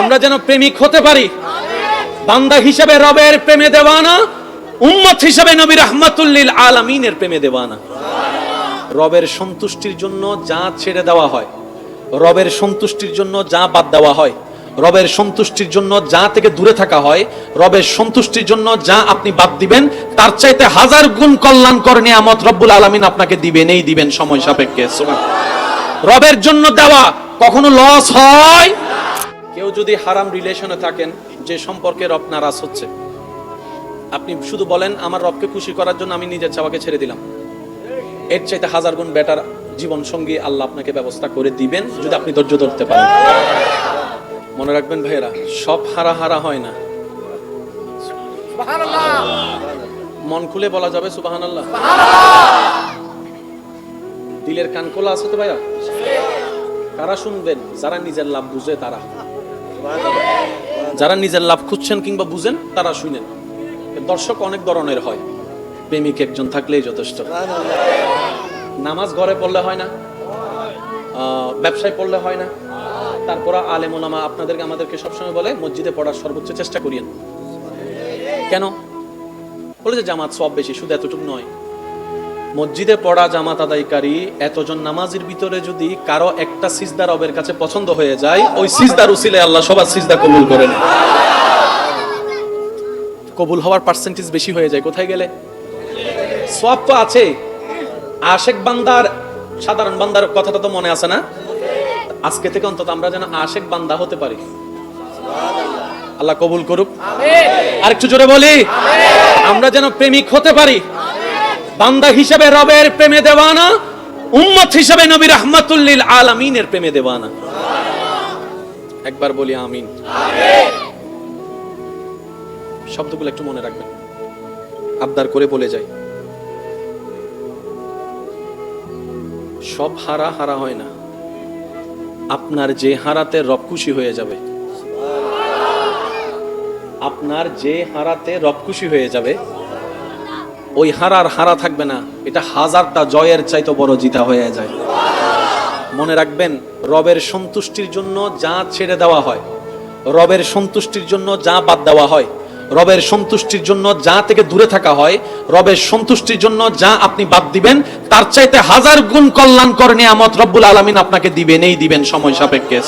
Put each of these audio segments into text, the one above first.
আমরা যেন প্রেমিক হতে পারি। বান্দা হিসেবে রবের প্রেমে দেওয়ানা, উম্মত হিসেবে নবী রহমাতুল্লিল আলামিনের প্রেমে দেওয়ানা। রবের সন্তুষ্টির জন্য যা ছেড়ে দেওয়া হয়, রবের সন্তুষ্টির জন্য যা বাদ দেওয়া হয়, রবের সন্তুষ্টির জন্য যা থেকে দূরে থাকা হয়, রবের সন্তুষ্টির জন্য যা আপনি বাদ দিবেন, তার চাইতে হাজার গুণ কল্যাণকর নিয়ামত রব্বুল আলামিন আপনাকে দিবেনই দিবেন সময় সাপেক্ষে। রবের জন্য দেওয়া কখনো লস হয় কেউ যদি হারাম রিলেশনে থাকেন যে সম্পর্কে রব নারাজ হচ্ছে। আপনি শুধু বলেন আমার রবকে খুশি করার জন্য আমি নিজের চাওয়াকে ছেড়ে দিলাম। এর চাইতে হাজার গুণ বেটার জীবন সঙ্গী আল্লাহ আপনাকে ব্যবস্থা করে দিবেন যদি আপনি ধৈর্য ধরতে পারেন। মনে রাখবেন ভাইয়েরা সব হারা হারা হয় না। মন খুলে বলা যাবে সুবাহান আল্লাহ দিলের কান খোলা আছে তো ভাইয়া? কারা শুনবেন? যারা নিজের লাভ বুঝে তারা। যারা নিজের লাভ খুঁজছেন কিংবা বুঝেন, তারা শুনেন। দর্শক অনেক ধরনের হয়। প্রেমিক একজন থাকলেই যথেষ্ট। নামাজ ঘরে পড়লে হয় না ব্যবসায় পড়লে হয় না। তারপর আলেম ওলামা আপনাদেরকে, আমাদেরকে সবসময় বলে, মসজিদে পড়ার সর্বোচ্চ চেষ্টা করিয়েন। কেন? বলে যে জামাত সব বেশি, শুধু এতটুকু নয়। মসজিদে পড়া জামাত আদায়কারী এতজন নামাজের ভিতরে যদি কারও একটা সিজদা রবের কাছে পছন্দ হয়ে যায় ওই সিজদার উসিলে আল্লাহ সবার সিজদা কবুল করেন। কবুল হওয়ার পার্সেন্টেজ বেশি হয়ে যায় কোথায় গেলে? সব তো আছে। আশেক বান্দার সাধারণ বান্দার কথাটা তো মনে আছে না? আজকে থেকে অন্তত আমরা যেন আশেক বান্দা হতে পারি। আল্লাহ কবুল করুক। আর একটু জোরে বলি আমরা যেন প্রেমিক হতে পারি। বান্দা হিসেবে রবের প্রেমে দেওয়ানা, উম্মত হিসেবে নবী রহমাতুল্লিল আলামিনের প্রেমে দেওয়ানা। একবার বলি আমিন। শব্দগুলো একটু মনে রাখবেন। আবদার করে বলে যাই। সব হারা হারা হয় না। আপনার যে হারাতে রব খুশি হয়ে যাবে। আপনার যে হারাতে রব খুশি হয়ে যাবে ওই হারার হারা থাকবে না, এটা হাজারটা জয়ের চাইতে বড় জিতা হয়ে যায়। মনে রাখবেন, রবের সন্তুষ্টির জন্য যা ছেড়ে দেওয়া হয়, রবের সন্তুষ্টির জন্য যা বাদ দেওয়া হয়, রবের সন্তুষ্টির জন্য যা থেকে দূরে থাকা হয়, রবের সন্তুষ্টির জন্য যা আপনি বাদ দিবেন, তার চাইতে হাজার গুণ কল্যাণকর নিয়ামত রব্বুল আলামিন আপনাকে দিবেনই দিবেন সময় সাপেক্ষে।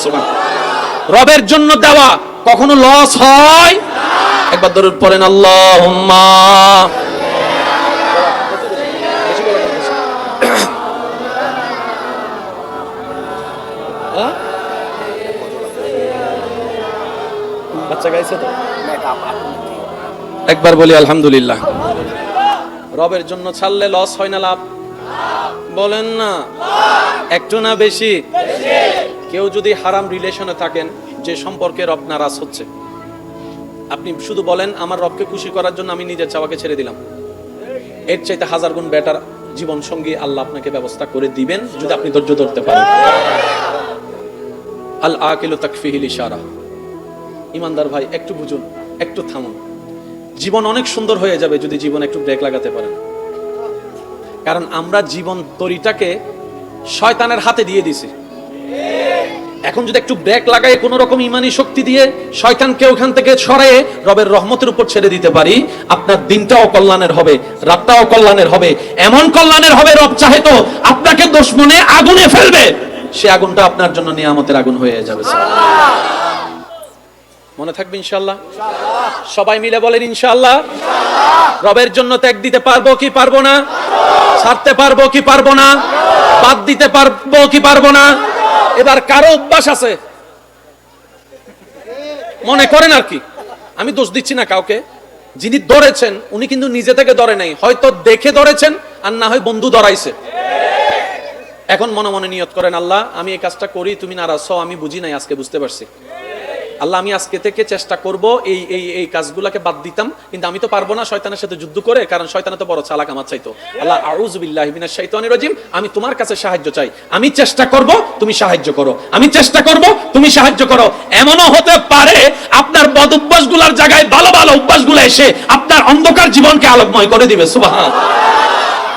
রবের জন্য দেওয়া কখনো লস হয়? একবার দরুদ পড়েন, আল্লাহুম্মা বাচ্চা গাইছে তো? একবার বলি আলহামদুলিল্লাহ। রবের জন্য ছাড়লে লস হয় না লাভ? বলেন না। একটু না বেশি? কেউ যদি হারাম রিলেশনে থাকেন, যে সম্পর্কে রব নারাজ হচ্ছে। আপনি শুধু বলেন, আমার রবকে খুশি করার জন্য আমি নিজের চাওয়াকে ছেড়ে দিলাম। এর চাইতে হাজার গুণ বেটার জীবন সঙ্গী আল্লাহ আপনাকে ব্যবস্থা করে দিবেন, যদি আপনি ধৈর্য ধরতে পারেন। আল আকিলু তাকফিহিল ইশারা। ইমানদার ভাই, একটু বুঝুন, একটু থামুন। জীবন অনেক সুন্দর হয়ে যাবে যদি জীবন একটু ব্রেক লাগাতে পারেন। কারণ আমরা জীবন তরিটাকে শয়তানের হাতে দিয়ে দিছি এখন যদি একটু ব্রেক লাগাই কোন রকম ইমানি শক্তি দিয়ে শয়তানকে ওখান থেকে সরায়ে রবের রহমতের উপর ছেড়ে দিতে পারি, আপনার দিনটাও কল্যাণের হবে, রাতটাও কল্যাণের হবে। এমন কল্যাণের হবে রব চাহে তো আপনাকে দুশ্মনে আগুনে ফেলবে। সে আগুনটা আপনার জন্য নিয়ামতের আগুন হয়ে যাবে মনে থাকবে ইনশাল্লাহ সবাই মিলে বলেন ইনশাল্লাহ রবের জন্য ত্যাগ দিতে পারব কি পারব না? ছাড়তে পারব কি পারব না? বাদ দিতে পারব কি পারব না? এবার কারও অভ্যাস আছে। মনে করেন আর কি? আমি দোষ দিচ্ছি না কাউকে। যিনি ধরেছেন, উনি কিন্তু নিজে থেকে ধরে নাই। হয়তো দেখে ধরেছেন, আর না হয় বন্ধু ধরাইছে। এখন মনে মনে নিয়ত করেন, আল্লাহ, আমি এই কাজটা করি, তুমি নারাজ আমি বুঝি নাই, আজকে বুঝতে পারছি। আল্লাহ, আমি আজকে থেকে চেষ্টা করব এই এই এই কাজগুলোকে বাদ দিতাম, কিন্তু আমি তো পারব না শয়তানের সাথে যুদ্ধ করে, কারণ শয়তানে তো বড় চালাক আমার চাইতো। আল্লাহ, আউযুবিল্লাহি মিনাশ শাইতানির রাজিম আমি তোমার কাছে সাহায্য চাই। আমি চেষ্টা করব, তুমি সাহায্য করো। আমি চেষ্টা করব, তুমি সাহায্য করো। এমনও হতে পারে আপনার বদ অভ্যাসগুলোর জায়গায় ভালো ভালো অভ্যাসগুলো এসে আপনার অন্ধকার জীবনকে আলোকময় করে দিবে। সুবহান।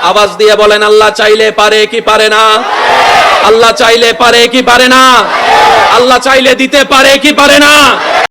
আওয়াজ দিয়ে বলেন, আল্লাহ চাইলে পারে কি পারে না? আল্লাহ চাইলে পারে কি পারে না? আল্লাহ চাইলে দিতে পারে কি পারে না?